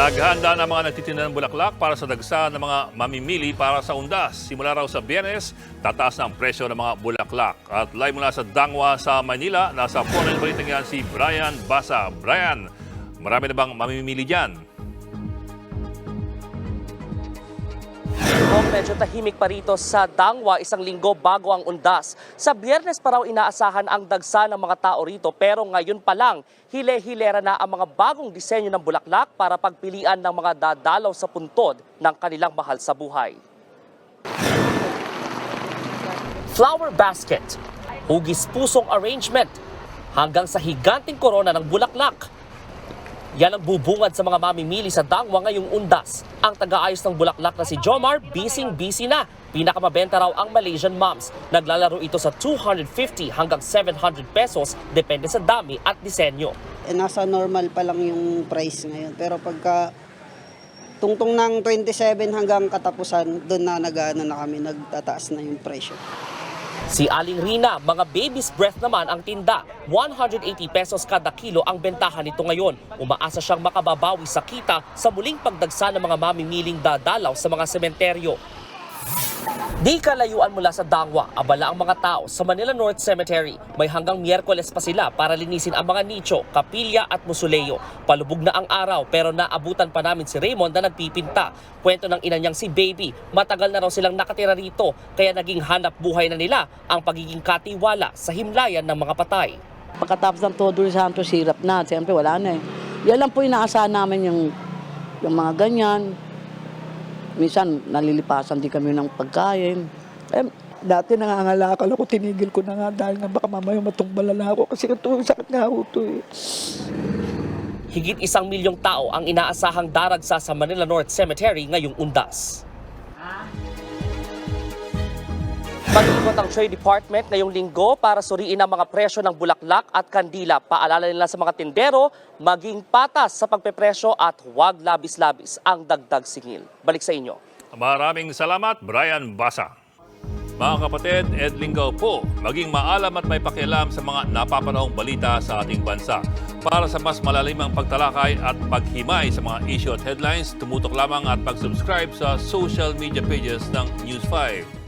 Naghahanda na mga nagtitinda ng bulaklak para sa dagsa ng mga mamimili para sa undas. Simula raw sa biyernes, tataas na ang presyo ng mga bulaklak. At live mula sa Dangwa sa Manila, nasa Foreign Balitang yan si Brian Basa. Brian, marami na bang mamimili dyan? Medyo tahimik pa rito sa Dangwa isang linggo bago ang undas. Sa biyernes pa raw inaasahan ang dagsa ng mga tao rito pero ngayon pa lang hile-hilera na ang mga bagong disenyo ng bulaklak para pagpilian ng mga dadalaw sa puntod ng kanilang mahal sa buhay. Flower basket, hugis pusong arrangement, hanggang sa higanting korona ng bulaklak. Yan ang bubungad sa mga mamimili sa Dangwa ngayong undas. Ang taga-ayos ng bulaklak na si Jomar, bising-busy na. Pinakamabenta raw ang Malaysian moms. Naglalaro ito sa 250 hanggang 700 pesos depende sa dami at disenyo. eh, nasa normal pa lang yung price ngayon. Pero pagka tungtong ng 27 hanggang katapusan, doon na nag-ano na kami, nagtataas na yung presyo. Si Aling Rina, mga baby's breath naman ang tinda. 180 pesos kada kilo ang bentahan nito ngayon. Umaasa siyang makababawi sa kita sa muling pagdagsa ng mga mamimiling dadalaw sa mga sementeryo. Di kalayuan mula sa Dangwa, abala ang mga tao sa Manila North Cemetery. May hanggang Miyerkules pa sila para linisin ang mga nicho, kapilya at musuleyo. Palubog na ang araw pero naabutan pa namin si Raymond na nagpipinta. Kwento ng ina niyang si Baby, matagal na raw silang nakatira rito kaya naging hanap buhay na nila ang pagiging katiwala sa himlayan ng mga patay. Pagkatapos ng Todo Santos, hirap na. Siyempre, wala na eh. Yan lang po inaasahan namin yung, yung mga ganyan. Minsan, nalilipasan din kami ng pagkain. Eh, dati nangangalakal ako, tinigil ko na nga dahil nga baka mamaya matumbalala ako kasi ito yung sakit nga ako to eh. Higit isang milyong tao ang inaasahang daragsa sa Manila North Cemetery ngayong undas. Mag-ikot ang Trade Department ngayong linggo para suriin ang mga presyo ng bulaklak at kandila. Paalala nila sa mga tindero, maging patas sa pagpepresyo at huwag labis-labis ang dagdag singil. Balik sa inyo. Maraming salamat, Brian Basa. Mga kapatid, Ed Lingaw po, maging maalam at may pakialam sa mga napapanahong balita sa ating bansa. Para sa mas malalimang pagtalakay at paghimay sa mga issue at headlines, tumutok lamang at pag-subscribe sa social media pages ng News 5.